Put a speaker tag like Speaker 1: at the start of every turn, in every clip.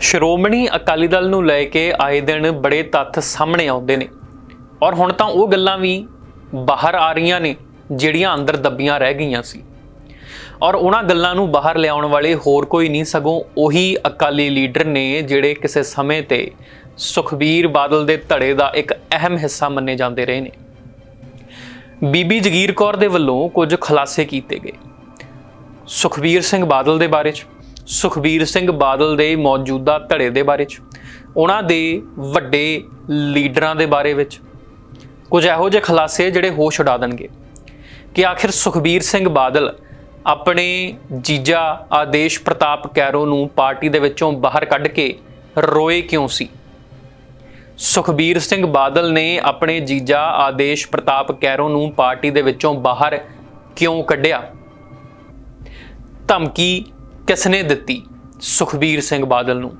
Speaker 1: ਸ਼੍ਰੋਮਣੀ ਅਕਾਲੀ ਦਲ ਨੂੰ ਲੈ ਕੇ ਆਏ ਦਿਨ ਬੜੇ ਤੱਥ ਸਾਹਮਣੇ ਆਉਂਦੇ ਨੇ। ਔਰ ਹੁਣ ਤਾਂ ਉਹ ਗੱਲਾਂ ਵੀ ਬਾਹਰ ਆ ਰਹੀਆਂ ਨੇ, ਜਿਹੜੀਆਂ ਅੰਦਰ ਦੱਬੀਆਂ ਰਹਿ ਗਈਆਂ ਸੀ। ਔਰ ਉਹਨਾਂ ਗੱਲਾਂ ਨੂੰ ਬਾਹਰ ਲਿਆਉਣ ਵਾਲੇ ਹੋਰ ਕੋਈ ਨਹੀਂ, ਸਗੋਂ ਉਹੀ ਅਕਾਲੀ ਲੀਡਰ ਨੇ, ਜਿਹੜੇ ਕਿਸੇ ਸਮੇਂ ਤੇ ਸੁਖਬੀਰ ਬਾਦਲ ਦੇ ਧੜੇ ਦਾ ਇੱਕ ਅਹਿਮ ਹਿੱਸਾ ਮੰਨੇ ਜਾਂਦੇ ਰਹੇ ਨੇ। ਬੀਬੀ ਜਗੀਰ ਕੌਰ ਦੇ ਵੱਲੋਂ ਕੁਝ ਖੁਲਾਸੇ ਕੀਤੇ ਗਏ। ਸੁਖਬੀਰ ਸਿੰਘ ਬਾਦਲ ਦੇ ਬਾਰੇ ਚ ਸੁਖਬੀਰ ਸਿੰਘ ਬਾਦਲ ਦੇ ਮੌਜੂਦਾ ਧੜੇ ਦੇ ਬਾਰੇ ਚ, ਉਹਨਾਂ ਦੇ ਵੱਡੇ ਲੀਡਰਾਂ ਦੇ ਬਾਰੇ ਵਿੱਚ ਕੁਝ ਇਹੋ ਜਿਹੇ ਖੁਲਾਸੇ ਜਿਹੜੇ ਹੋਸ਼ ਉਡਾ ਦੇਣਗੇ ਕਿ ਆਖਿਰ ਸੁਖਬੀਰ ਸਿੰਘ ਬਾਦਲ ਆਪਣੇ ਜੀਜਾ ਆਦੇਸ਼ ਪ੍ਰਤਾਪ ਕੈਰੋ ਨੂੰ ਪਾਰਟੀ ਦੇ ਵਿੱਚੋਂ ਬਾਹਰ ਕੱਢ ਕੇ ਰੋਏ ਕਿਉਂ ਸੀ? ਸੁਖਬੀਰ ਸਿੰਘ ਬਾਦਲ ਨੇ ਆਪਣੇ ਜੀਜਾ ਆਦੇਸ਼ ਪ੍ਰਤਾਪ ਕੈਰੋ ਨੂੰ ਪਾਰਟੀ ਦੇ ਵਿੱਚੋਂ ਬਾਹਰ ਕਿਉਂ ਕੱਢਿਆ? ਧਮਕੀ ਕਿਸਨੇ ਦਿੱਤੀ? ਸੁਖਬੀਰ ਸਿੰਘ ਬਾਦਲ ਨੂੰ।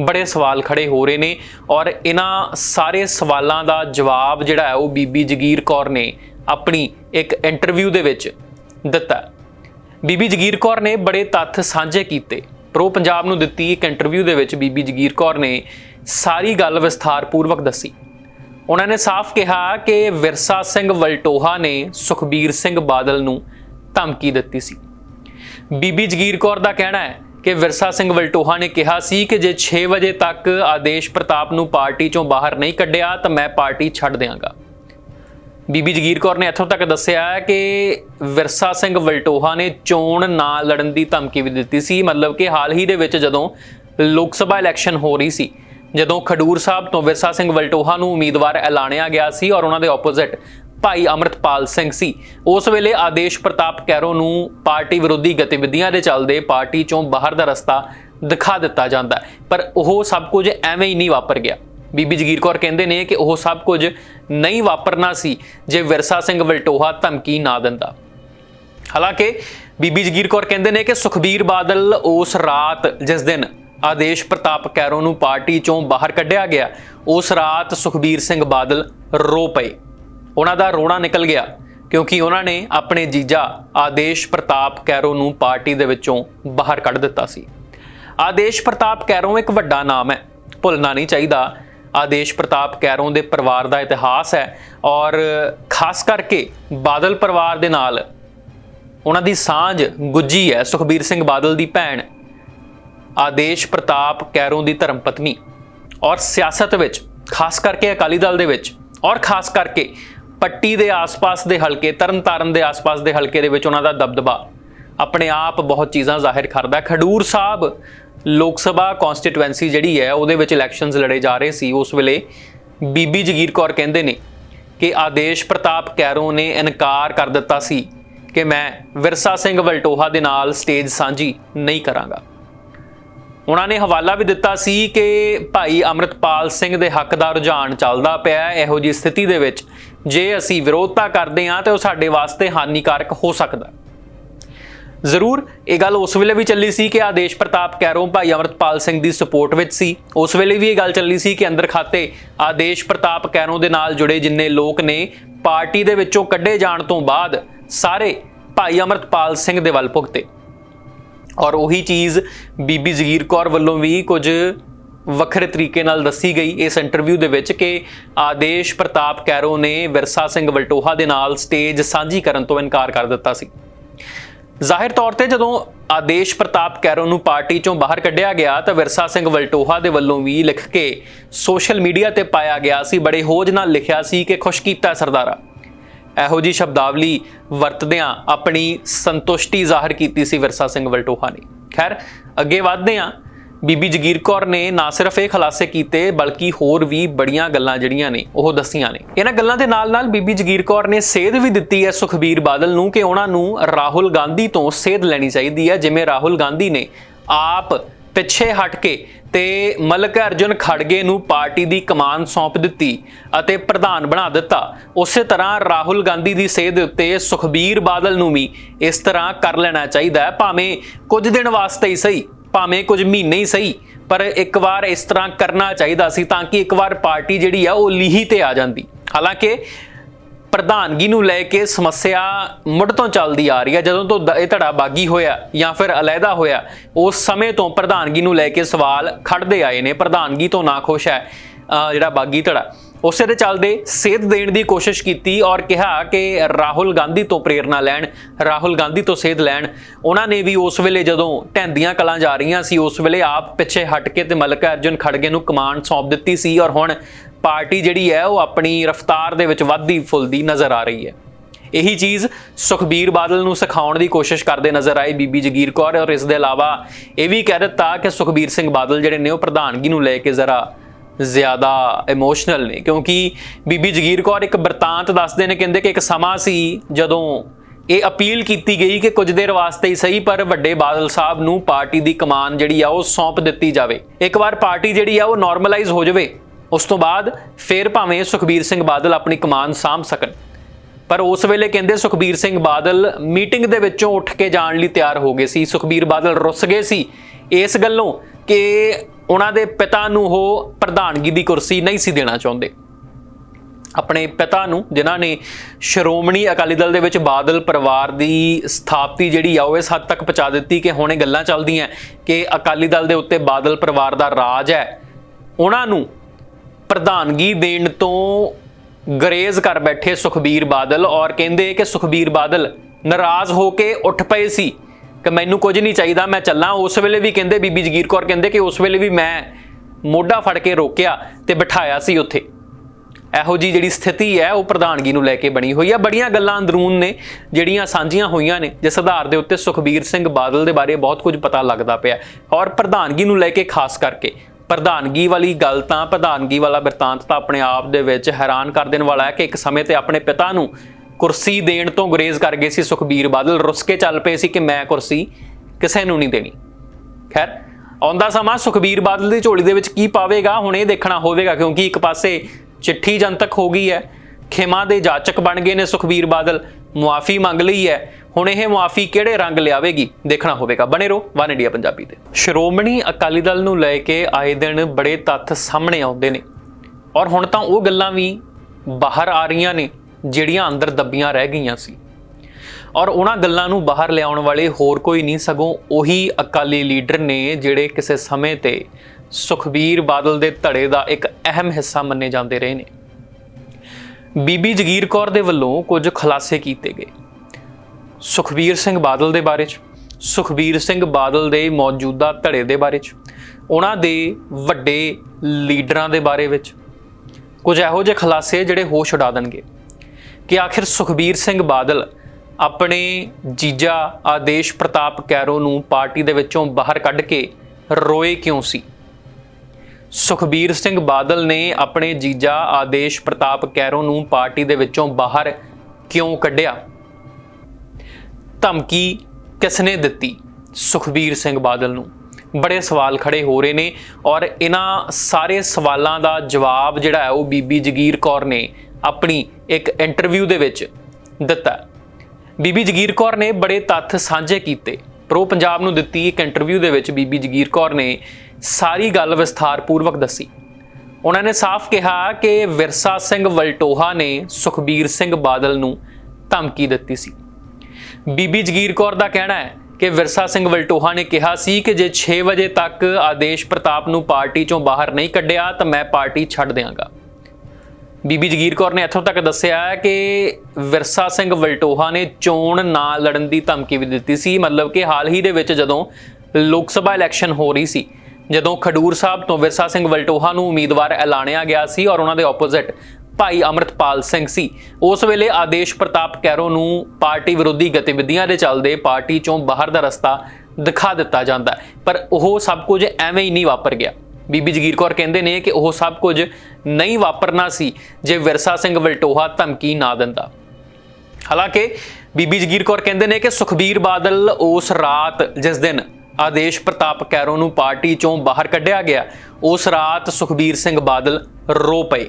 Speaker 1: ਬੜੇ ਸਵਾਲ ਖੜੇ ਹੋ ਰਹੇ ਨੇ ਔਰ ਇਹਨਾਂ ਸਾਰੇ ਸਵਾਲਾਂ ਦਾ ਜਵਾਬ ਜਿਹੜਾ ਹੈ ਉਹ ਬੀਬੀ ਜਗੀਰ ਕੌਰ ਨੇ ਆਪਣੀ ਇੱਕ ਇੰਟਰਵਿਊ ਦੇ ਵਿੱਚ ਦਿੱਤਾ ਬੀਬੀ ਜਗੀਰ ਕੌਰ ਨੇ ਬੜੇ ਤੱਥ ਸਾਂਝੇ ਕੀਤੇ। ਪ੍ਰੋ ਪੰਜਾਬ ਨੂੰ ਦਿੱਤੀ ਇੱਕ ਇੰਟਰਵਿਊ ਦੇ ਵਿੱਚ ਬੀਬੀ ਜਗੀਰ ਕੌਰ ਨੇ ਸਾਰੀ ਗੱਲ ਵਿਸਥਾਰਪੂਰਵਕ ਦੱਸੀ। ਉਹਨਾਂ ਨੇ ਸਾਫ਼ ਕਿਹਾ ਕਿ ਵਿਰਸਾ ਸਿੰਘ ਵਲਟੋਹਾ ਨੇ ਸੁਖਬੀਰ ਸਿੰਘ ਬਾਦਲ ਨੂੰ ਧਮਕੀ ਦਿੱਤੀ ਸੀ। ਬੀਬੀ ਜਗੀਰ ਕੌਰ ਦਾ ਕਹਿਣਾ ਹੈ ਕਿ ਵਿਰਸਾ ਸਿੰਘ ਵਲਟੋਹਾ ਨੇ ਕਿਹਾ ਸੀ ਕਿ ਜੇ 6 ਵਜੇ ਤੱਕ ਆਦੇਸ਼ ਪ੍ਰਤਾਪ ਨੂੰ ਪਾਰਟੀ ਚੋਂ ਬਾਹਰ ਨਹੀਂ ਕੱਢਿਆ, ਤਾਂ ਮੈਂ ਪਾਰਟੀ ਛੱਡ ਦਿਆਂਗਾ। ਬੀਬੀ ਜਗੀਰ ਕੌਰ ਨੇ ਇੱਥੋਂ ਤੱਕ ਦੱਸਿਆ ਕਿ ਵਿਰਸਾ ਸਿੰਘ ਵਲਟੋਹਾ ਨੇ ਚੋਣ ਨਾ ਲੜਨ ਦੀ ਧਮਕੀ ਵੀ ਦਿੱਤੀ ਸੀ। ਮਤਲਬ ਕਿ ਹਾਲ ਹੀ ਦੇ ਵਿੱਚ ਜਦੋਂ ਲੋਕ ਸਭਾ ਇਲੈਕਸ਼ਨ ਹੋ ਰਹੀ ਸੀ, ਜਦੋਂ ਖਡੂਰ ਸਾਹਿਬ ਤੋਂ ਵਿਰਸਾ ਸਿੰਘ ਵਲਟੋਹਾ ਨੂੰ ਉਮੀਦਵਾਰ ਐਲਾਨਿਆ ਗਿਆ ਸੀ ਔਰ ਉਹਨਾਂ ਦੇ ਆਪੋਜ਼ਿਟ ਭਾਈ ਅਮਰਤਪਾਲ ਸਿੰਘ ਸੀ। ਉਸ ਵੇਲੇ ਆਦੇਸ਼ ਪ੍ਰਤਾਪ ਕੈਰੋ ਨੂੰ ਪਾਰਟੀ ਵਿਰੋਧੀ ਗਤੀਵਿਧੀਆਂ ਦੇ ਚੱਲਦੇ ਪਾਰਟੀ ਚੋਂ ਬਾਹਰ ਦਾ ਰਸਤਾ ਦਿਖਾ ਦਿੱਤਾ ਜਾਂਦਾ ਪਰ ਉਹ ਸਭ ਕੁਝ ਐਵੇਂ ਹੀ ਨਹੀਂ ਵਾਪਰ ਗਿਆ। ਬੀਬੀ ਜਗੀਰ ਕੌਰ ਕਹਿੰਦੇ ਨੇ ਕਿ ਉਹ ਸਭ ਕੁਝ ਨਹੀਂ ਵਾਪਰਨਾ ਸੀ, ਜੇ ਵਿਰਸਾ ਸਿੰਘ ਵਲਟੋਹਾ ਧਮਕੀ ਨਾ ਦਿੰਦਾ। ਹਾਲਾਂਕਿ ਬੀਬੀ ਜਗੀਰ ਕੌਰ ਕਹਿੰਦੇ ਨੇ ਕਿ ਸੁਖਬੀਰ ਬਾਦਲ ਉਸ ਰਾਤ, ਜਿਸ ਦਿਨ ਆਦੇਸ਼ ਪ੍ਰਤਾਪ ਕੈਰੋ ਨੂੰ ਪਾਰਟੀ ਚੋਂ ਬਾਹਰ ਕੱਢਿਆ ਗਿਆ, ਉਸ ਰਾਤ ਸੁਖਬੀਰ ਸਿੰਘ ਬਾਦਲ ਰੋ ਪਏ। ਉਹਨਾਂ ਦਾ ਰੋਣਾ ਨਿਕਲ ਗਿਆ ਕਿਉਂਕਿ ਉਹਨਾਂ ਨੇ ਆਪਣੇ ਜੀਜਾ ਆਦੇਸ਼ ਪ੍ਰਤਾਪ ਕੈਰੋ ਨੂੰ ਪਾਰਟੀ ਦੇ ਵਿੱਚੋਂ ਬਾਹਰ ਕੱਢ ਦਿੱਤਾ ਸੀ। ਆਦੇਸ਼ ਪ੍ਰਤਾਪ ਕੈਰੋ ਇੱਕ ਵੱਡਾ ਨਾਮ ਹੈ। ਭੁੱਲਣਾ ਨਹੀਂ ਚਾਹੀਦਾ। ਆਦੇਸ਼ ਪ੍ਰਤਾਪ ਕੈਰੋ ਦੇ ਪਰਿਵਾਰ ਦਾ ਇਤਿਹਾਸ ਹੈ ਔਰ ਖਾਸ ਕਰਕੇ ਬਾਦਲ ਪਰਿਵਾਰ ਦੇ ਨਾਲ ਉਹਨਾਂ ਦੀ ਸਾਂਝ ਗੁੱਜੀ ਹੈ। ਸੁਖਬੀਰ ਸਿੰਘ ਬਾਦਲ ਦੀ ਭੈਣ, ਆਦੇਸ਼ ਪ੍ਰਤਾਪ ਕੈਰੋਂ ਦੀ ਧਰਮ ਪਤਨੀ ਔਰ ਸਿਆਸਤ ਵਿੱਚ, ਖਾਸ ਕਰਕੇ ਅਕਾਲੀ ਦਲ ਦੇ ਵਿੱਚ ਔਰ ਖਾਸ ਕਰਕੇ ਪੱਟੀ ਦੇ ਆਸ-ਪਾਸ ਦੇ ਹਲਕੇ, ਤਰਨਤਾਰਨ ਦੇ ਆਸ-ਪਾਸ ਦੇ ਹਲਕੇ ਦੇ ਵਿੱਚ ਉਹਨਾਂ ਦਾ ਦਬਦਬਾ ਆਪਣੇ ਆਪ ਬਹੁਤ ਚੀਜ਼ਾਂ ਜ਼ਾਹਿਰ ਕਰਦਾ। ਖਡੂਰ ਸਾਹਿਬ ਲੋਕ ਸਭਾ ਕਨਸਟੀਟੂਐਂਸੀ ਜਿਹੜੀ ਹੈ, ਉਹਦੇ ਵਿੱਚ ਇਲੈਕਸ਼ਨਸ ਲੜੇ ਜਾ ਰਹੇ ਸੀ। ਉਸ ਵੇਲੇ ਬੀਬੀ ਜਗੀਰ ਕੌਰ ਕਹਿੰਦੇ ਨੇ ਕਿ ਆਦੇਸ਼ ਪ੍ਰਤਾਪ ਕੈਰੋਂ ਨੇ ਇਨਕਾਰ ਕਰ ਦਿੱਤਾ ਸੀ ਕਿ ਮੈਂ ਵਿਰਸਾ ਸਿੰਘ ਵਲਟੋਹਾ ਦੇ ਨਾਲ ਸਟੇਜ ਸਾਂਝੀ ਨਹੀਂ ਕਰਾਂਗਾ। ਉਹਨਾਂ ਨੇ ਹਵਾਲਾ ਵੀ ਦਿੱਤਾ ਸੀ ਕਿ ਭਾਈ ਅਮਰਤਪਾਲ ਸਿੰਘ ਦੇ ਹੱਕ ਦਾ ਰੁਝਾਨ ਚੱਲਦਾ ਪਿਆ। ਇਹੋ ਜੀ ਸਥਿਤੀ ਦੇ ਵਿੱਚ ਜੇ ਅਸੀਂ ਵਿਰੋਧਤਾ ਕਰਦੇ ਹਾਂ ਤੇ ਉਹ ਸਾਡੇ ਵਾਸਤੇ ਹਾਨੀਕਾਰਕ ਹੋ ਸਕਦਾ ਜ਼ਰੂਰ, ਇਹ ਗੱਲ ਉਸ ਵੇਲੇ ਵੀ ਚੱਲੀ ਸੀ ਕਿ ਆਦੇਸ਼ ਪ੍ਰਤਾਪ ਕੈਰੋਂ ਭਾਈ ਅਮਰਤਪਾਲ ਸਿੰਘ ਦੀ ਸਪੋਰਟ ਵਿੱਚ ਸੀ। ਉਸ ਵੇਲੇ ਵੀ ਇਹ ਗੱਲ ਚੱਲੀ ਸੀ ਕਿ ਅੰਦਰ ਖਾਤੇ ਆਦੇਸ਼ ਪ੍ਰਤਾਪ ਕੈਰੋਂ ਦੇ ਨਾਲ ਜੁੜੇ ਜਿੰਨੇ ਲੋਕ ਨੇ, ਪਾਰਟੀ ਦੇ ਵਿੱਚੋਂ ਕੱਢੇ ਜਾਣ ਤੋਂ ਬਾਅਦ ਸਾਰੇ ਭਾਈ ਅਮਰਤਪਾਲ ਸਿੰਘ ਦੇ ਵੱਲ ਭੁਗਤੇ। ਔਰ ਉਹੀ ਚੀਜ਼ ਬੀਬੀ ਜ਼ਗੀਰ ਕੌਰ ਵੱਲੋਂ ਵੀ ਕੁਝ ਵੱਖਰੇ ਤਰੀਕੇ ਨਾਲ ਦੱਸੀ ਗਈ ਇਸ ਇੰਟਰਵਿਊ ਦੇ ਵਿੱਚ ਕਿ ਆਦੇਸ਼ ਪ੍ਰਤਾਪ ਕੈਰੋ ਨੇ ਵਿਰਸਾ ਸਿੰਘ ਵਲਟੋਹਾ ਦੇ ਨਾਲ ਸਟੇਜ ਸਾਂਝੀ ਕਰਨ ਤੋਂ ਇਨਕਾਰ ਕਰ ਦਿੱਤਾ ਸੀ। ਜ਼ਾਹਿਰ ਤੌਰ ਤੇ ਜਦੋਂ ਆਦੇਸ਼ ਪ੍ਰਤਾਪ ਕੈਰੋ ਨੂੰ ਪਾਰਟੀ ਚੋਂ ਬਾਹਰ ਕੱਢਿਆ ਗਿਆ ਤਾਂ ਵਿਰਸਾ ਸਿੰਘ ਵਲਟੋਹਾ ਦੇ ਵੱਲੋਂ ਵੀ ਲਿਖ ਕੇ ਸੋਸ਼ਲ ਮੀਡੀਆ ਤੇ ਪਾਇਆ ਗਿਆ ਸੀ, ਬੜੇ ਹੋਜ ਨਾਲ ਲਿਖਿਆ ਸੀ ਕਿ ਖੁਸ਼ ਕੀਤਾ ਸਰਦਾਰਾ। ਇਹੋ ਜੀ ਸ਼ਬਦਾਵਲੀ ਵਰਤਦਿਆਂ ਆਪਣੀ ਸੰਤੁਸ਼ਟੀ ਜ਼ਾਹਰ ਕੀਤੀ ਸੀ ਵਿਰਸਾ ਸਿੰਘ ਵਲਟੋਹਾ ਨੇ। ਖੈਰ, ਅੱਗੇ ਵਧਦੇ ਹਾਂ। ਬੀਬੀ ਜਗੀਰ ਕੌਰ ਨੇ ਨਾ ਸਿਰਫ ਇਹ ਖੁਲਾਸੇ ਕੀਤੇ, ਬਲਕਿ ਹੋਰ ਵੀ ਬੜੀਆਂ ਗੱਲਾਂ ਜਿਹੜੀਆਂ ਨੇ, ਉਹ ਦੱਸੀਆਂ ਨੇ। ਇਹਨਾਂ ਗੱਲਾਂ ਦੇ ਨਾਲ-ਨਾਲ ਬੀਬੀ ਜਗੀਰ ਕੌਰ ਨੇ ਸੇਧ ਵੀ ਦਿੱਤੀ ਹੈ ਸੁਖਬੀਰ ਬਾਦਲ ਨੂੰ ਕਿ ਉਹਨਾਂ ਨੂੰ ਰਾਹੁਲ ਗਾਂਧੀ ਤੋਂ ਸੇਧ ਲੈਣੀ ਚਾਹੀਦੀ ਹੈ ਜਿਵੇਂ ਰਾਹੁਲ ਗਾਂਧੀ ਨੇ ਆਪ ਪਿੱਛੇ ਹਟ ਕੇ ਤੇ ਮਲਕ ਅਰਜੁਨ ਖੜਗੇ ਨੂੰ ਪਾਰਟੀ ਦੀ ਕਮਾਨ ਸੌਂਪ ਦਿੱਤੀ ਅਤੇ ਪ੍ਰਧਾਨ ਬਣਾ ਦਿੱਤਾ। ਉਸੇ ਤਰ੍ਹਾਂ ਰਾਹੁਲ ਗਾਂਧੀ ਦੀ ਸੇਧ ਉੱਤੇ ਸੁਖਬੀਰ ਬਾਦਲ ਨੂੰ ਵੀ ਇਸ ਤਰ੍ਹਾਂ ਕਰ ਲੈਣਾ ਚਾਹੀਦਾ ਹੈ ਭਾਵੇਂ ਕੁਝ ਦਿਨ ਵਾਸਤੇ ਹੀ ਸਹੀ। ਭਾਵੇਂ ਕੁਝ ਮਹੀਨੇ ਹੀ ਸਹੀ, ਪਰ ਇੱਕ ਵਾਰ ਇਸ ਤਰ੍ਹਾਂ ਕਰਨਾ ਚਾਹੀਦਾ ਸੀ ਤਾਂ ਕਿ ਇੱਕ ਵਾਰ ਪਾਰਟੀ ਜਿਹੜੀ ਆ ਉਹ ਲੀਹੀ ਤੇ ਆ ਜਾਂਦੀ। ਹਾਲਾਂਕਿ ਪ੍ਰਧਾਨਗੀ ਨੂੰ ਲੈ ਕੇ ਸਮੱਸਿਆ ਮੁੱਢ ਤੋਂ ਚੱਲਦੀ ਆ ਰਹੀ ਹੈ ਜਦੋਂ ਤੋਂ ਇਹ ਧੜਾ ਬਾਗੀ ਹੋਇਆ ਜਾਂ ਫਿਰ ਅਲੱਗਾ ਹੋਇਆ, ਉਸ ਸਮੇਂ ਤੋਂ ਪ੍ਰਧਾਨਗੀ ਨੂੰ ਲੈ ਕੇ ਸਵਾਲ ਖੜਦੇ ਆਏ ਨੇ। ਪ੍ਰਧਾਨਗੀ ਤੋਂ ਨਾ ਖੁਸ਼ ਹੈ ਜਿਹੜਾ ਬਾਗੀ ਧੜਾ। ਉਸੇ ਦੇ ਚੱਲਦੇ ਸੇਧ ਦੇਣ ਦੀ ਕੋਸ਼ਿਸ਼ ਕੀਤੀ ਔਰ ਕਿਹਾ ਕਿ ਰਾਹੁਲ ਗਾਂਧੀ ਤੋਂ ਪ੍ਰੇਰਣਾ ਲੈਣ, ਰਾਹੁਲ ਗਾਂਧੀ ਤੋਂ ਸੇਧ ਲੈਣ। ਉਹਨਾਂ ਨੇ ਵੀ ਉਸ ਵੇਲੇ ਜਦੋਂ ਢੈਂਦੀਆਂ ਕਲਾਂ ਜਾ ਰਹੀਆਂ ਸੀ, ਉਸ ਵੇਲੇ ਆਪ ਪਿੱਛੇ ਹਟ ਕੇ ਤੇ ਮਲਕਾ ਅਰਜੁਨ ਖੜਗੇ ਨੂੰ ਕਮਾਂਡ ਸੌਂਪ ਦਿੱਤੀ ਸੀ ਔਰ ਹੁਣ ਪਾਰਟੀ ਜਿਹੜੀ ਹੈ, ਉਹ ਆਪਣੀ ਰਫ਼ਤਾਰ ਦੇ ਵਿੱਚ ਵੱਧਦੀ ਫੁੱਲਦੀ ਨਜ਼ਰ ਆ ਰਹੀ ਹੈ। ਇਹੀ ਚੀਜ਼ ਸੁਖਬੀਰ ਬਾਦਲ ਨੂੰ ਸਿਖਾਉਣ ਦੀ ਕੋਸ਼ਿਸ਼ ਕਰਦੇ ਨਜ਼ਰ ਆਏ ਬੀਬੀ ਜਗੀਰ ਕੌਰ ਔਰ ਇਸ ਦੇ ਇਲਾਵਾ ਇਹ ਵੀ ਕਹਿ ਦਿੱਤਾ ਕਿ ਸੁਖਬੀਰ ਸਿੰਘ ਬਾਦਲ ਜਿਹੜੇ ਨੇ, ਉਹ ਪ੍ਰਧਾਨਗੀ ਨੂੰ ਲੈ ਕੇ ਜ਼ਰਾ ਜ਼ਿਆਦਾ ਇਮੋਸ਼ਨਲ ਨੇ। ਕਿਉਂਕਿ ਬੀਬੀ ਜਗੀਰ ਕੌਰ ਇੱਕ ਬਰਤਾਂਤ ਦੱਸਦੇ ਨੇ, ਕਹਿੰਦੇ ਕਿ ਇੱਕ ਸਮਾਂ ਸੀ ਜਦੋਂ ਇਹ ਅਪੀਲ ਕੀਤੀ ਗਈ ਕਿ ਕੁਝ ਦੇਰ ਵਾਸਤੇ ਹੀ ਸਹੀ, ਪਰ ਵੱਡੇ ਬਾਦਲ ਸਾਹਿਬ ਨੂੰ ਪਾਰਟੀ ਦੀ ਕਮਾਨ ਜਿਹੜੀ ਆ ਉਹ ਸੌਂਪ ਦਿੱਤੀ ਜਾਵੇ। ਇੱਕ ਵਾਰ ਪਾਰਟੀ ਜਿਹੜੀ ਆ ਉਹ ਨਾਰਮਲਾਈਜ਼ ਹੋ ਜਾਵੇ, ਉਸ ਤੋਂ ਬਾਅਦ ਫਿਰ ਭਾਵੇਂ ਸੁਖਬੀਰ ਸਿੰਘ ਬਾਦਲ ਆਪਣੀ ਕਮਾਨ ਸਾਂਭ ਸਕਣ। ਪਰ ਉਸ ਵੇਲੇ ਕਹਿੰਦੇ ਸੁਖਬੀਰ ਸਿੰਘ ਬਾਦਲ ਮੀਟਿੰਗ ਦੇ ਵਿੱਚੋਂ ਉੱਠ ਕੇ ਜਾਣ ਲਈ ਤਿਆਰ ਹੋ ਗਏ ਸੀ। ਸੁਖਬੀਰ ਬਾਦਲ ਰੁੱਸ ਗਏ ਸੀ। ਇਸ ਗੱਲੋਂ ਕਿ ਉਹਨਾਂ ਦੇ ਪਿਤਾ ਨੂੰ ਉਹ ਪ੍ਰਧਾਨਗੀ ਦੀ ਕੁਰਸੀ ਨਹੀਂ ਸੀ ਦੇਣਾ ਚਾਹੁੰਦੇ। ਆਪਣੇ ਪਿਤਾ ਨੂੰ, ਜਿਨ੍ਹਾਂ ਨੇ ਸ਼੍ਰੋਮਣੀ ਅਕਾਲੀ ਦਲ ਦੇ ਵਿੱਚ ਬਾਦਲ ਪਰਿਵਾਰ ਦੀ ਸਥਾਪਤੀ ਜਿਹੜੀ ਆ, ਉਹ ਇਸ ਹੱਦ ਤੱਕ ਪਹੁੰਚਾ ਦਿੱਤੀ ਕਿ ਹੁਣ ਇਹ ਗੱਲਾਂ ਚੱਲਦੀਆਂ ਕਿ ਅਕਾਲੀ ਦਲ ਦੇ ਉੱਤੇ ਬਾਦਲ ਪਰਿਵਾਰ ਦਾ ਰਾਜ ਹੈ। ਉਹਨਾਂ ਨੂੰ ਪ੍ਰਧਾਨਗੀ ਦੇਣ ਤੋਂ ਗਰੇਜ਼ ਕਰ ਬੈਠੇ ਸੁਖਬੀਰ ਬਾਦਲ ਔਰ ਕਹਿੰਦੇ ਕਿ ਸੁਖਬੀਰ ਬਾਦਲ ਨਾਰਾਜ਼ ਹੋ ਕੇ ਉੱਠ ਪਏ ਸੀ। ਕਿ ਮੈਨੂੰ ਕੁਝ ਨਹੀਂ ਚਾਹੀਦਾ, ਮੈਂ ਚੱਲਾਂ। ਉਸ ਵੇਲੇ ਵੀ ਕਹਿੰਦੇ ਬੀਬੀ ਜਗੀਰ ਕੌਰ ਕਹਿੰਦੇ ਕਿ ਉਸ ਵੇਲੇ ਵੀ ਮੈਂ ਮੋਢਾ ਫੜ ਕੇ ਰੋਕਿਆ ਤੇ ਬਿਠਾਇਆ ਸੀ ਉੱਥੇ। ਇਹੋ ਜੀ ਜਿਹੜੀ ਸਥਿਤੀ ਹੈ, ਉਹ ਪ੍ਰਧਾਨਗੀ ਨੂੰ ਲੈ ਕੇ ਬਣੀ ਹੋਈ ਹੈ ਬੜੀਆਂ ਗੱਲਾਂ ਅੰਦਰੂਨ ਨੇ, ਜਿਹੜੀਆਂ ਸਾਂਝੀਆਂ ਹੋਈਆਂ ਨੇ, ਜਿਸ ਆਧਾਰ ਦੇ ਉੱਤੇ ਸੁਖਬੀਰ ਸਿੰਘ ਬਾਦਲ ਦੇ ਬਾਰੇ ਬਹੁਤ ਕੁਝ ਪਤਾ ਲੱਗਦਾ ਪਿਆ। ਔਰ ਪ੍ਰਧਾਨਗੀ ਨੂੰ ਲੈ ਕੇ ਖਾਸ ਕਰਕੇ, ਪ੍ਰਧਾਨਗੀ ਵਾਲੀ ਗੱਲ ਤਾਂ ਪ੍ਰਧਾਨਗੀ ਵਾਲਾ ਬਿਰਤਾਂਤ ਤਾਂ ਆਪਣੇ ਆਪ ਦੇ ਵਿੱਚ ਹੈਰਾਨ ਕਰ ਦੇਣ ਵਾਲਾ ਹੈ ਕਿ ਇੱਕ ਸਮੇਂ ਤੇ ਆਪਣੇ ਪਿਤਾ ਨੂੰ ਕੁਰਸੀ ਦੇਣ ਤੋਂ ਗੁਰੇਜ਼ ਕਰ ਗਏ ਸੀ ਸੁਖਬੀਰ ਬਾਦਲ। ਰੁੱਸ ਕੇ ਚੱਲ ਪਏ ਸੀ ਕਿ ਮੈਂ ਕੁਰਸੀ ਕਿਸੇ ਨੂੰ ਨਹੀਂ ਦੇਣੀ। ਖੈਰ, ਆਉਂਦਾ ਸਮਾਂ ਸੁਖਬੀਰ ਬਾਦਲ ਦੀ ਝੋਲੀ ਦੇ ਵਿੱਚ ਕੀ ਪਾਵੇਗਾ, ਹੁਣ ਇਹ ਦੇਖਣਾ ਹੋਵੇਗਾ, ਕਿਉਂਕਿ ਇੱਕ ਪਾਸੇ ਚਿੱਠੀ ਜਨਤਕ ਹੋ ਗਈ ਹੈ, ਖਿਮਾ ਦੇ ਜਾਚਕ ਬਣ ਗਏ ਨੇ ਸੁਖਬੀਰ ਬਾਦਲ, ਮੁਆਫੀ ਮੰਗ ਲਈ ਹੈ। ਹੁਣ ਇਹ ਮੁਆਫੀ ਕਿਹੜੇ ਰੰਗ ਲਿਆਵੇਗੀ, ਦੇਖਣਾ ਹੋਵੇਗਾ। ਬਣੇ ਰਹੋ ਵਨ ਇੰਡੀਆ ਪੰਜਾਬੀ ਤੇ। ਸ਼੍ਰੋਮਣੀ ਅਕਾਲੀ ਦਲ ਨੂੰ ਲੈ ਕੇ ਆਏ ਦਿਨ ਬੜੇ ਤੱਥ ਸਾਹਮਣੇ ਆਉਂਦੇ ਨੇ। ਔਰ ਹੁਣ ਤਾਂ ਉਹ ਗੱਲਾਂ ਵੀ ਬਾਹਰ ਆ ਰਹੀਆਂ ਨੇ। ਜਿਹੜੀਆਂ ਅੰਦਰ ਦੱਬੀਆਂ ਰਹਿ ਗਈਆਂ ਸੀ। ਔਰ ਉਹਨਾਂ ਗੱਲਾਂ ਨੂੰ ਬਾਹਰ ਲਿਆਉਣ ਵਾਲੇ ਹੋਰ ਕੋਈ ਨਹੀਂ, ਸਗੋਂ ਉਹੀ ਅਕਾਲੀ ਲੀਡਰ ਨੇ ਜਿਹੜੇ ਕਿਸੇ ਸਮੇਂ ਤੇ ਸੁਖਬੀਰ ਬਾਦਲ ਦੇ ਧੜੇ ਦਾ ਇੱਕ ਅਹਿਮ ਹਿੱਸਾ ਮੰਨੇ ਜਾਂਦੇ ਰਹੇ ਨੇ। ਬੀਬੀ ਜਗੀਰ ਕੌਰ ਦੇ ਵੱਲੋਂ ਕੁਝ ਖੁਲਾਸੇ ਕੀਤੇ ਗਏ। ਸੁਖਬੀਰ ਸਿੰਘ ਬਾਦਲ ਦੇ ਬਾਰੇ ਚ, ਸੁਖਬੀਰ ਸਿੰਘ ਬਾਦਲ ਦੇ ਮੌਜੂਦਾ ਧੜੇ ਦੇ ਬਾਰੇ ਚ, ਉਹਨਾਂ ਦੇ ਵੱਡੇ ਲੀਡਰਾਂ ਦੇ ਬਾਰੇ ਵਿੱਚ ਕੁਝ ਇਹੋ ਜਿਹੇ ਖੁਲਾਸੇ ਜਿਹੜੇ ਹੋਸ਼ ਉਡਾ ਦੇਣਗੇ। ਕਿ ਆਖਿਰ ਸੁਖਬੀਰ ਸਿੰਘ ਬਾਦਲ ਆਪਣੇ ਜੀਜਾ ਆਦੇਸ਼ ਪ੍ਰਤਾਪ ਕੈਰੋ ਨੂੰ ਪਾਰਟੀ ਦੇ ਵਿੱਚੋਂ ਬਾਹਰ ਕੱਢ ਕੇ ਰੋਏ ਕਿਉਂ ਸੀ? ਸੁਖਬੀਰ ਸਿੰਘ ਬਾਦਲ ਨੇ ਆਪਣੇ ਜੀਜਾ ਆਦੇਸ਼ ਪ੍ਰਤਾਪ ਕੈਰੋ ਨੂੰ ਪਾਰਟੀ ਦੇ ਵਿੱਚੋਂ ਬਾਹਰ ਕਿਉਂ ਕੱਢਿਆ? ਧਮਕੀ ਕਿਸਨੇ ਦਿੱਤੀ ਸੁਖਬੀਰ ਸਿੰਘ ਬਾਦਲ ਨੂੰ? ਬੜੇ ਸਵਾਲ ਖੜੇ ਹੋ ਰਹੇ ਨੇ ਔਰ ਇਹਨਾਂ ਸਾਰੇ ਸਵਾਲਾਂ ਦਾ ਜਵਾਬ ਜਿਹੜਾ ਹੈ ਉਹ ਬੀਬੀ ਜਗੀਰ ਕੌਰ ਨੇ ਆਪਣੀ ਇੱਕ ਇੰਟਰਵਿਊ ਦੇ ਵਿੱਚ ਦਿੱਤਾ। ਬੀਬੀ ਜਗੀਰ ਕੌਰ ਨੇ ਬੜੇ ਤੱਥ ਸਾਂਝੇ ਕੀਤੇ। ਪ੍ਰੋ ਪੰਜਾਬ ਨੂੰ ਦਿੱਤੀ ਇੱਕ ਇੰਟਰਵਿਊ ਦੇ ਵਿੱਚ ਬੀਬੀ ਜਗੀਰ ਕੌਰ ਨੇ ਸਾਰੀ ਗੱਲ ਵਿਸਥਾਰਪੂਰਵਕ ਦੱਸੀ। ਉਹਨਾਂ ਨੇ ਸਾਫ਼ ਕਿਹਾ ਕਿ ਵਿਰਸਾ ਸਿੰਘ ਵਲਟੋਹਾ ਨੇ ਸੁਖਬੀਰ ਸਿੰਘ ਬਾਦਲ ਨੂੰ ਧਮਕੀ ਦਿੱਤੀ ਸੀ। ਬੀਬੀ ਜਗੀਰ ਕੌਰ ਦਾ ਕਹਿਣਾ ਹੈ ਕਿ ਵਿਰਸਾ ਸਿੰਘ ਵਲਟੋਹਾ ਨੇ ਕਿਹਾ ਸੀ ਕਿ ਜੇ 6 ਵਜੇ ਤੱਕ ਆਦੇਸ਼ ਪ੍ਰਤਾਪ ਨੂੰ ਪਾਰਟੀ ਚੋਂ ਬਾਹਰ ਨਹੀਂ ਕੱਢਿਆ ਤਾਂ ਮੈਂ ਪਾਰਟੀ ਛੱਡ ਦਿਆਂਗਾ। ਬੀਬੀ ਜਗੀਰ ਕੌਰ ਨੇ ਇੱਥੋਂ ਤੱਕ ਦੱਸਿਆ ਕਿ ਵਿਰਸਾ ਸਿੰਘ ਵਲਟੋਹਾ ਨੇ ਚੋਣ ਨਾ ਲੜਨ ਦੀ ਧਮਕੀ ਵੀ ਦਿੱਤੀ ਸੀ। ਮਤਲਬ ਕਿ ਹਾਲ ਹੀ ਦੇ ਵਿੱਚ ਜਦੋਂ ਲੋਕ ਸਭਾ ਇਲੈਕਸ਼ਨ ਹੋ ਰਹੀ ਸੀ, ਜਦੋਂ ਖਡੂਰ ਸਾਹਿਬ ਤੋਂ ਵਿਰਸਾ ਸਿੰਘ ਵਲਟੋਹਾ ਨੂੰ ਉਮੀਦਵਾਰ ਐਲਾਨਿਆ ਗਿਆ ਸੀ ਔਰ ਉਹਨਾਂ ਦੇ ਆਪੋਜ਼ਿਟ ਭਾਈ ਅਮਰਤਪਾਲ ਸਿੰਘ ਸੀ, ਉਸ ਵੇਲੇ ਆਦੇਸ਼ ਪ੍ਰਤਾਪ ਕੈਰੋ ਨੂੰ ਪਾਰਟੀ ਵਿਰੋਧੀ ਗਤੀਵਿਧੀਆਂ ਦੇ ਚੱਲਦੇ ਪਾਰਟੀ ਚੋਂ ਬਾਹਰ ਦਾ ਰਸਤਾ ਦਿਖਾ ਦਿੱਤਾ ਜਾਂਦਾ ਪਰ ਉਹ ਸਭ ਕੁਝ ਐਵੇਂ ਹੀ ਨਹੀਂ ਵਾਪਰ ਗਿਆ। ਬੀਬੀ ਜਗੀਰ ਕੌਰ ਕਹਿੰਦੇ ਨੇ ਕਿ ਉਹ ਸਭ ਕੁਝ ਨਹੀਂ ਵਾਪਰਨਾ ਸੀ ਜੇ ਵਿਰਸਾ ਸਿੰਘ ਵਲਟੋਹਾ ਧਮਕੀ ਨਾ ਦਿੰਦਾ। ਹਾਲਾਂਕਿ ਬੀਬੀ ਜਗੀਰ ਕੌਰ ਕਹਿੰਦੇ ਨੇ ਕਿ ਸੁਖਬੀਰ ਬਾਦਲ ਉਸ ਰਾਤ, ਜਿਸ ਦਿਨ ਆਦੇਸ਼ ਪ੍ਰਤਾਪ ਕੈਰੋ ਨੂੰ ਪਾਰਟੀ ਚੋਂ ਬਾਹਰ ਕੱਢਿਆ ਗਿਆ, ਉਸ ਰਾਤ ਸੁਖਬੀਰ ਸਿੰਘ ਬਾਦਲ ਰੋ ਪਏ।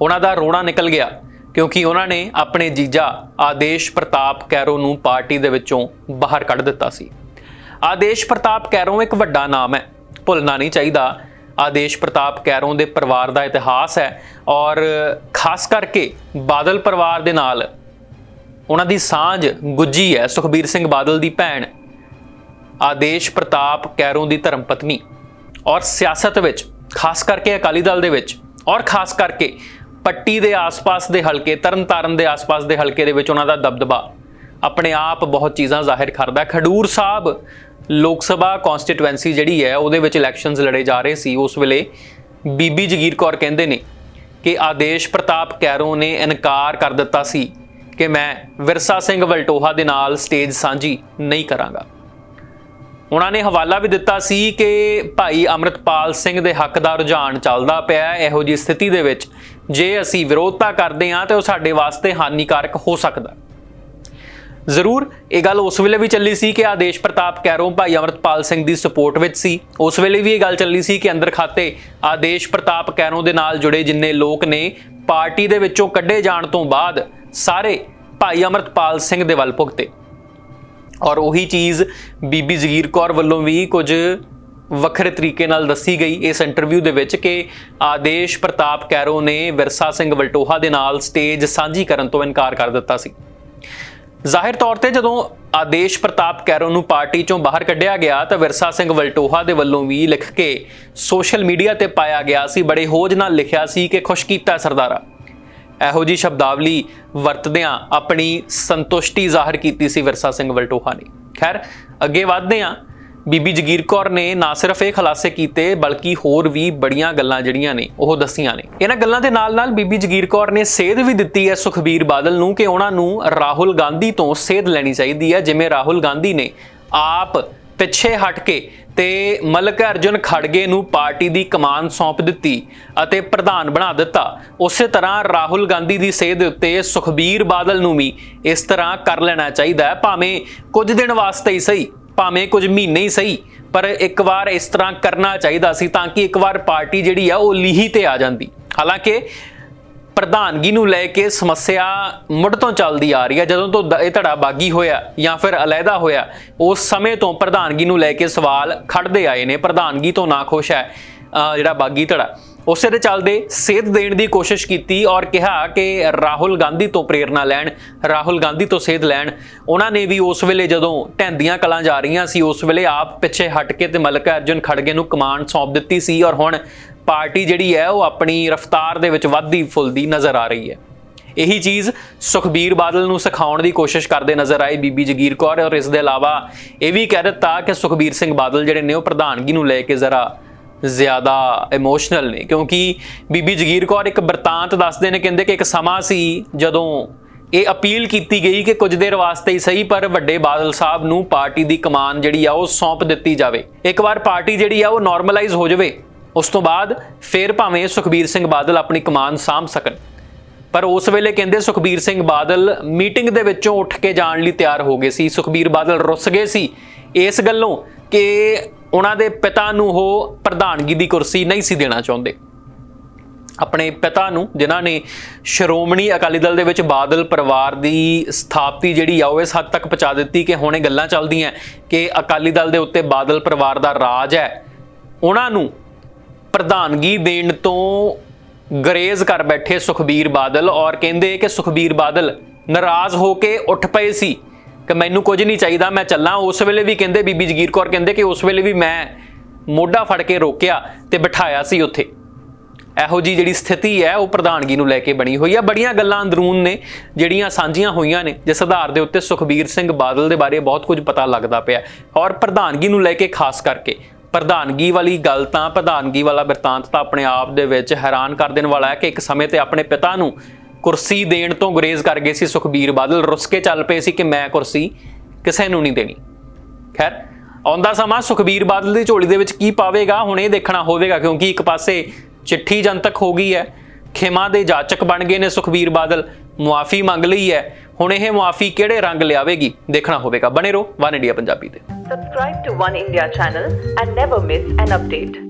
Speaker 1: ਉਹਨਾਂ ਦਾ ਰੋਣਾ ਨਿਕਲ ਗਿਆ ਕਿਉਂਕਿ ਉਹਨਾਂ ਨੇ ਆਪਣੇ ਜੀਜਾ ਆਦੇਸ਼ ਪ੍ਰਤਾਪ ਕੈਰੋ ਨੂੰ ਪਾਰਟੀ ਦੇ ਵਿੱਚੋਂ ਬਾਹਰ ਕੱਢ ਦਿੱਤਾ ਸੀ। ਆਦੇਸ਼ ਪ੍ਰਤਾਪ ਕੈਰੋ ਇੱਕ ਵੱਡਾ ਨਾਮ ਹੈ। ਭੁੱਲਣਾ ਨਹੀਂ ਚਾਹੀਦਾ ਆਦੇਸ਼ ਪ੍ਰਤਾਪ ਕੈਰੋਂ ਦੇ ਪਰਿਵਾਰ ਦਾ ਇਤਿਹਾਸ ਹੈ ਔਰ ਖਾਸ ਕਰਕੇ ਬਾਦਲ ਪਰਿਵਾਰ ਦੇ ਨਾਲ ਉਹਨਾਂ ਦੀ ਸਾਂਝ ਗੁੱਜੀ ਹੈ, ਸੁਖਬੀਰ ਸਿੰਘ ਬਾਦਲ ਦੀ ਭੈਣ, ਆਦੇਸ਼ ਪ੍ਰਤਾਪ ਕੈਰੋਂ ਦੀ ਧਰਮ ਪਤਨੀ ਔਰ ਸਿਆਸਤ ਵਿੱਚ, ਖਾਸ ਕਰਕੇ ਅਕਾਲੀ ਦਲ ਦੇ ਵਿੱਚ ਔਰ ਖਾਸ ਕਰਕੇ ਪੱਟੀ ਦੇ ਆਸ-ਪਾਸ ਦੇ ਹਲਕੇ, ਤਰਨਤਾਰਨ ਦੇ ਆਸ-ਪਾਸ ਦੇ ਹਲਕੇ ਦੇ ਵਿੱਚ ਉਹਨਾਂ ਦਾ ਦਬਦਬਾ ਆਪਣੇ ਆਪ ਬਹੁਤ ਚੀਜ਼ਾਂ ਜ਼ਾਹਿਰ ਕਰਦਾ ਖਡੂਰ ਸਾਹਿਬ ਲੋਕ ਸਭਾ ਕਨਸਟੀਟੂਐਂਸੀ ਜਿਹੜੀ ਹੈ, ਉਹਦੇ ਵਿੱਚ ਇਲੈਕਸ਼ਨਸ ਲੜੇ ਜਾ ਰਹੇ ਸੀ। ਉਸ ਵੇਲੇ ਬੀਬੀ ਜਗੀਰ ਕੌਰ ਕਹਿੰਦੇ ਨੇ ਕਿ ਆਦੇਸ਼ ਪ੍ਰਤਾਪ ਕੈਰੋਂ ਨੇ ਇਨਕਾਰ ਕਰ ਦਿੱਤਾ ਸੀ ਕਿ ਮੈਂ ਵਿਰਸਾ ਸਿੰਘ ਵਲਟੋਹਾ ਦੇ ਨਾਲ ਸਟੇਜ ਸਾਂਝੀ ਨਹੀਂ ਕਰਾਂਗਾ। ਉਹਨਾਂ ਨੇ ਹਵਾਲਾ ਵੀ ਦਿੱਤਾ ਸੀ ਕਿ ਭਾਈ ਅਮਰਤਪਾਲ ਸਿੰਘ ਦੇ ਹੱਕ ਦਾ ਰੁਝਾਨ ਚੱਲਦਾ ਪਿਆ ਹੈ। ਇਹੋ ਜਿਹੀ ਸਥਿਤੀ ਦੇ ਵਿੱਚ ਜੇ ਅਸੀਂ ਵਿਰੋਧਤਾ ਕਰਦੇ ਹਾਂ, ਤੇ ਉਹ ਸਾਡੇ ਵਾਸਤੇ ਹਾਨੀਕਾਰਕ ਹੋ ਸਕਦਾ ਹੈ। ਜ਼ਰੂਰ, ਇਹ ਗੱਲ ਉਸ ਵੇਲੇ ਵੀ ਚੱਲੀ ਸੀ ਕਿ ਆਦੇਸ਼ ਪ੍ਰਤਾਪ ਕੈਰੋਂ ਭਾਈ ਅਮਰਤਪਾਲ ਸਿੰਘ ਦੀ ਸਪੋਰਟ ਵਿੱਚ ਸੀ। ਉਸ ਵੇਲੇ ਵੀ ਇਹ ਗੱਲ ਚੱਲੀ ਸੀ ਕਿ ਅੰਦਰ ਖਾਤੇ ਆਦੇਸ਼ ਪ੍ਰਤਾਪ ਕੈਰੋਂ ਦੇ ਨਾਲ ਜੁੜੇ ਜਿੰਨੇ ਲੋਕ ਨੇ, ਪਾਰਟੀ ਦੇ ਵਿੱਚੋਂ ਕੱਢੇ ਜਾਣ ਤੋਂ ਬਾਅਦ ਸਾਰੇ ਭਾਈ ਅਮਰਤਪਾਲ ਸਿੰਘ ਦੇ ਵੱਲ ਭੁਗਤੇ। ਔਰ ਉਹੀ ਚੀਜ਼ ਬੀਬੀ ਜਗੀਰ ਕੌਰ ਵੱਲੋਂ ਵੀ ਕੁਝ ਵੱਖਰੇ ਤਰੀਕੇ ਨਾਲ ਦੱਸੀ ਗਈ ਇਸ ਇੰਟਰਵਿਊ ਦੇ ਵਿੱਚ ਕਿ ਆਦੇਸ਼ ਪ੍ਰਤਾਪ ਕੈਰੋ ਨੇ ਵਿਰਸਾ ਸਿੰਘ ਵਲਟੋਹਾ ਦੇ ਨਾਲ ਸਟੇਜ ਸਾਂਝੀ ਕਰਨ ਤੋਂ ਇਨਕਾਰ ਕਰ ਦਿੱਤਾ ਸੀ। ਜ਼ਾਹਿਰ ਤੌਰ ਤੇ ਜਦੋਂ ਆਦੇਸ਼ ਪ੍ਰਤਾਪ ਕੈਰੋ ਨੂੰ ਪਾਰਟੀ ਚੋਂ ਬਾਹਰ ਕੱਢਿਆ ਗਿਆ ਤਾਂ ਵਿਰਸਾ ਸਿੰਘ ਵਲਟੋਹਾ ਦੇ ਵੱਲੋਂ ਵੀ ਲਿਖ ਕੇ ਸੋਸ਼ਲ ਮੀਡੀਆ ਤੇ ਪਾਇਆ ਗਿਆ ਸੀ, ਬੜੇ ਹੋਜ ਨਾਲ ਲਿਖਿਆ ਸੀ ਕਿ ਖੁਸ਼ ਕੀਤਾ ਸਰਦਾਰਾ। ਇਹੋ ਜੀ ਸ਼ਬਦਾਵਲੀ ਵਰਤਦਿਆਂ ਆਪਣੀ ਸੰਤੁਸ਼ਟੀ ਜ਼ਾਹਰ ਕੀਤੀ ਸੀ ਵਿਰਸਾ ਸਿੰਘ ਵਲਟੋਹਾ ਨੇ। ਖੈਰ, ਅੱਗੇ ਵਧਦੇ ਹਾਂ। ਬੀਬੀ ਜਗੀਰ ਕੌਰ ਨੇ ਨਾ ਸਿਰਫ ਇਹ ਖੁਲਾਸੇ ਕੀਤੇ, ਬਲਕਿ ਹੋਰ ਵੀ ਬੜੀਆਂ ਗੱਲਾਂ ਜਿਹੜੀਆਂ ਨੇ, ਉਹ ਦੱਸੀਆਂ ਨੇ। ਇਹਨਾਂ ਗੱਲਾਂ ਦੇ ਨਾਲ-ਨਾਲ ਬੀਬੀ ਜਗੀਰ ਕੌਰ ਨੇ ਸੇਧ ਵੀ ਦਿੱਤੀ ਹੈ ਸੁਖਬੀਰ ਬਾਦਲ ਨੂੰ ਕਿ ਉਹਨਾਂ ਨੂੰ ਰਾਹੁਲ ਗਾਂਧੀ ਤੋਂ ਸੇਧ ਲੈਣੀ ਚਾਹੀਦੀ ਹੈ, ਜਿਵੇਂ ਰਾਹੁਲ ਗਾਂਧੀ ਨੇ ਆਪ ਪਿੱਛੇ ਹਟ ਕੇ ਤੇ ਮਲਕ ਅਰਜੁਨ ਖੜਗੇ ਨੂੰ ਪਾਰਟੀ ਦੀ ਕਮਾਨ ਸੌਂਪ ਦਿੱਤੀ ਅਤੇ ਪ੍ਰਧਾਨ ਬਣਾ ਦਿੱਤਾ। ਉਸੇ ਤਰ੍ਹਾਂ ਰਾਹੁਲ ਗਾਂਧੀ ਦੀ ਸੇਧ ਉੱਤੇ ਸੁਖਬੀਰ ਬਾਦਲ ਨੂੰ ਵੀ ਇਸ ਤਰ੍ਹਾਂ ਕਰ ਲੈਣਾ ਚਾਹੀਦਾ ਹੈ, ਭਾਵੇਂ ਕੁਝ ਦਿਨ ਵਾਸਤੇ ਹੀ ਸਹੀ। ਭਾਵੇਂ ਕੁਝ ਮਹੀਨੇ ਹੀ ਸਹੀ, ਪਰ ਇੱਕ ਵਾਰ ਇਸ ਤਰ੍ਹਾਂ ਕਰਨਾ ਚਾਹੀਦਾ ਸੀ ਤਾਂ ਕਿ ਇੱਕ ਵਾਰ ਪਾਰਟੀ ਜਿਹੜੀ ਆ ਉਹ ਲੀਹੀ ਤੇ ਆ ਜਾਂਦੀ। ਹਾਲਾਂਕਿ ਪ੍ਰਧਾਨਗੀ ਨੂੰ ਲੈ ਕੇ ਸਮੱਸਿਆ ਮੁੱਢ ਤੋਂ ਚੱਲਦੀ ਆ ਰਹੀ ਹੈ। ਜਦੋਂ ਤੋਂ ਇਹ ਧੜਾ ਬਾਗੀ ਹੋਇਆ ਜਾਂ ਫਿਰ ਅਲੈਦਾ ਹੋਇਆ, ਉਸ ਸਮੇਂ ਤੋਂ ਪ੍ਰਧਾਨਗੀ ਨੂੰ ਲੈ ਕੇ ਸਵਾਲ ਖੜਦੇ ਆਏ ਨੇ। ਪ੍ਰਧਾਨਗੀ ਤੋਂ ਨਾ ਖੁਸ਼ ਹੈ ਜਿਹੜਾ ਬਾਗੀ ਧੜਾ। ਉਸੇ ਦੇ ਚੱਲਦੇ ਸੇਧ ਦੇਣ ਦੀ ਕੋਸ਼ਿਸ਼ ਕੀਤੀ ਔਰ ਕਿਹਾ ਕਿ ਰਾਹੁਲ ਗਾਂਧੀ ਤੋਂ ਪ੍ਰੇਰਣਾ ਲੈਣ, ਰਾਹੁਲ ਗਾਂਧੀ ਤੋਂ ਸੇਧ ਲੈਣ। ਉਹਨਾਂ ਨੇ ਵੀ ਉਸ ਵੇਲੇ ਜਦੋਂ ਢੈਂਦੀਆਂ ਕਲਾਂ ਜਾ ਰਹੀਆਂ ਸੀ, ਉਸ ਵੇਲੇ ਆਪ ਪਿੱਛੇ ਹਟ ਕੇ ਤੇ ਮਲਕ ਅਰਜੁਨ ਖੜਗੇ ਨੂੰ ਕਮਾਂਡ ਸੌਂਪ ਦਿੱਤੀ ਸੀ ਔਰ ਹੁਣ ਪਾਰਟੀ ਜਿਹੜੀ ਹੈ, ਉਹ ਆਪਣੀ ਰਫ਼ਤਾਰ ਦੇ ਵਿੱਚ ਵੱਧਦੀ ਫੁੱਲਦੀ ਨਜ਼ਰ ਆ ਰਹੀ ਹੈ। ਇਹੀ ਚੀਜ਼ ਸੁਖਬੀਰ ਬਾਦਲ ਨੂੰ ਸਿਖਾਉਣ ਦੀ ਕੋਸ਼ਿਸ਼ ਕਰਦੇ ਨਜ਼ਰ ਆਏ ਬੀਬੀ ਜਗੀਰ ਕੌਰ ਔਰ ਇਸ ਦੇ ਇਲਾਵਾ ਇਹ ਵੀ ਕਹਿ ਦਿੱਤਾ ਕਿ ਸੁਖਬੀਰ ਸਿੰਘ ਬਾਦਲ ਜਿਹੜੇ ਨੇ, ਉਹ ਪ੍ਰਧਾਨਗੀ ਨੂੰ ਲੈ ਕੇ ਜ਼ਰਾ ਜ਼ਿਆਦਾ ਇਮੋਸ਼ਨਲ ਨੇ। ਕਿਉਂਕਿ ਬੀਬੀ ਜਗੀਰ ਕੌਰ ਇੱਕ ਬਰਤਾਂਤ ਦੱਸਦੇ ਨੇ, ਕਹਿੰਦੇ ਕਿ ਇੱਕ ਸਮਾਂ ਸੀ ਜਦੋਂ ਇਹ ਅਪੀਲ ਕੀਤੀ ਗਈ ਕਿ ਕੁਝ ਦੇਰ ਵਾਸਤੇ ਹੀ ਸਹੀ, ਪਰ ਵੱਡੇ ਬਾਦਲ ਸਾਹਿਬ ਨੂੰ ਪਾਰਟੀ ਦੀ ਕਮਾਨ ਜਿਹੜੀ ਆ, ਉਹ ਸੌਂਪ ਦਿੱਤੀ ਜਾਵੇ। ਇੱਕ ਵਾਰ ਪਾਰਟੀ ਜਿਹੜੀ ਆ, ਉਹ ਨਾਰਮਲਾਈਜ਼ ਹੋ ਜਾਵੇ, ਉਸ ਤੋਂ ਬਾਅਦ ਫਿਰ ਭਾਵੇਂ ਸੁਖਬੀਰ ਸਿੰਘ ਬਾਦਲ ਆਪਣੀ ਕਮਾਨ ਸਾਂਭ ਸਕਣ। ਪਰ ਉਸ ਵੇਲੇ ਕਹਿੰਦੇ ਸੁਖਬੀਰ ਸਿੰਘ ਬਾਦਲ ਮੀਟਿੰਗ ਦੇ ਵਿੱਚੋਂ ਉੱਠ ਕੇ ਜਾਣ ਲਈ ਤਿਆਰ ਹੋ ਗਏ ਸੀ। ਸੁਖਬੀਰ ਬਾਦਲ ਰੁੱਸ ਗਏ ਸੀ। ਇਸ ਗੱਲੋਂ ਕਿ ਉਹਨਾਂ ਦੇ ਪਿਤਾ ਨੂੰ ਉਹ ਪ੍ਰਧਾਨਗੀ ਦੀ ਕੁਰਸੀ ਨਹੀਂ ਸੀ ਦੇਣਾ ਚਾਹੁੰਦੇ। ਆਪਣੇ ਪਿਤਾ ਨੂੰ, ਜਿਨ੍ਹਾਂ ਨੇ ਸ਼੍ਰੋਮਣੀ ਅਕਾਲੀ ਦਲ ਦੇ ਵਿੱਚ ਬਾਦਲ ਪਰਿਵਾਰ ਦੀ ਸਥਾਪਤੀ ਜਿਹੜੀ ਆ, ਉਹ ਇਸ ਹੱਦ ਤੱਕ ਪਹੁੰਚਾ ਦਿੱਤੀ ਕਿ ਹੁਣ ਇਹ ਗੱਲਾਂ ਚੱਲਦੀਆਂ ਕਿ ਅਕਾਲੀ ਦਲ ਦੇ ਉੱਤੇ ਬਾਦਲ ਪਰਿਵਾਰ ਦਾ ਰਾਜ ਹੈ। ਉਹਨਾਂ ਨੂੰ ਪ੍ਰਧਾਨਗੀ ਦੇਣ ਤੋਂ ਗਰੇਜ਼ ਕਰ ਬੈਠੇ ਸੁਖਬੀਰ ਬਾਦਲ ਔਰ ਕਹਿੰਦੇ ਕਿ ਸੁਖਬੀਰ ਬਾਦਲ ਨਾਰਾਜ਼ ਹੋ ਕੇ ਉੱਠ ਪਏ ਸੀ। ਕਿ ਮੈਨੂੰ ਕੁਝ ਨਹੀਂ ਚਾਹੀਦਾ, ਮੈਂ ਚੱਲਾਂ। ਉਸ ਵੇਲੇ ਵੀ ਕਹਿੰਦੇ ਬੀਬੀ ਜਗੀਰ ਕੌਰ ਕਹਿੰਦੇ ਕਿ ਉਸ ਵੇਲੇ ਵੀ ਮੈਂ ਮੋਢਾ ਫੜ ਕੇ ਰੋਕਿਆ ਤੇ ਬਿਠਾਇਆ ਸੀ ਉੱਥੇ। ਇਹੋ ਜੀ ਜਿਹੜੀ ਸਥਿਤੀ ਹੈ, ਉਹ ਪ੍ਰਧਾਨਗੀ ਨੂੰ ਲੈ ਕੇ ਬਣੀ ਹੋਈ ਹੈ ਬੜੀਆਂ ਗੱਲਾਂ ਅੰਦਰੂਨ ਨੇ, ਜਿਹੜੀਆਂ ਸਾਂਝੀਆਂ ਹੋਈਆਂ ਨੇ, ਜਿਸ ਆਧਾਰ ਦੇ ਉੱਤੇ ਸੁਖਬੀਰ ਸਿੰਘ ਬਾਦਲ ਦੇ ਬਾਰੇ ਬਹੁਤ ਕੁਝ ਪਤਾ ਲੱਗਦਾ ਪਿਆ। ਔਰ ਪ੍ਰਧਾਨਗੀ ਨੂੰ ਲੈ ਕੇ ਖਾਸ ਕਰਕੇ, ਪ੍ਰਧਾਨਗੀ ਵਾਲੀ ਗੱਲ ਤਾਂ, ਪ੍ਰਧਾਨਗੀ ਵਾਲਾ ਬਿਰਤਾਂਤ ਤਾਂ ਆਪਣੇ ਆਪ ਦੇ ਵਿੱਚ ਹੈਰਾਨ ਕਰ ਦੇਣ ਵਾਲਾ ਹੈ ਕਿ ਇੱਕ ਸਮੇਂ ਤੇ ਆਪਣੇ ਪਿਤਾ ਨੂੰ ਕੁਰਸੀ ਦੇਣ ਤੋਂ ਗੁਰੇਜ਼ ਕਰ ਗਏ ਸੀ ਸੁਖਬੀਰ ਬਾਦਲ। ਰੁੱਸ ਕੇ ਚੱਲ ਪਏ ਸੀ ਕਿ ਮੈਂ ਕੁਰਸੀ ਕਿਸੇ ਨੂੰ ਨਹੀਂ ਦੇਣੀ। ਖੈਰ, ਆਉਂਦਾ ਸਮਾਂ ਸੁਖਬੀਰ ਬਾਦਲ ਦੀ ਝੋਲੀ ਦੇ ਵਿੱਚ ਕੀ ਪਾਵੇਗਾ, ਹੁਣ ਇਹ ਦੇਖਣਾ ਹੋਵੇਗਾ, ਕਿਉਂਕਿ ਇੱਕ ਪਾਸੇ ਚਿੱਠੀ ਜਨਤਕ ਹੋ ਗਈ ਹੈ, ਖਿਮਾ ਦੇ ਜਾਚਕ ਬਣ ਗਏ ਨੇ ਸੁਖਬੀਰ ਬਾਦਲ, ਮੁਆਫੀ ਮੰਗ ਲਈ ਹੈ। ਹੁਣ ਇਹ ਮੁਆਫੀ ਕਿਹੜੇ ਰੰਗ ਲਿਆਵੇਗੀ, ਦੇਖਣਾ ਹੋਵੇਗਾ। ਬਣੇ ਰਹੋ, ਵਨ ਇੰਡੀਆ ਪੰਜਾਬੀ ਤੇ।
Speaker 2: Subscribe to One India channel and never miss an update.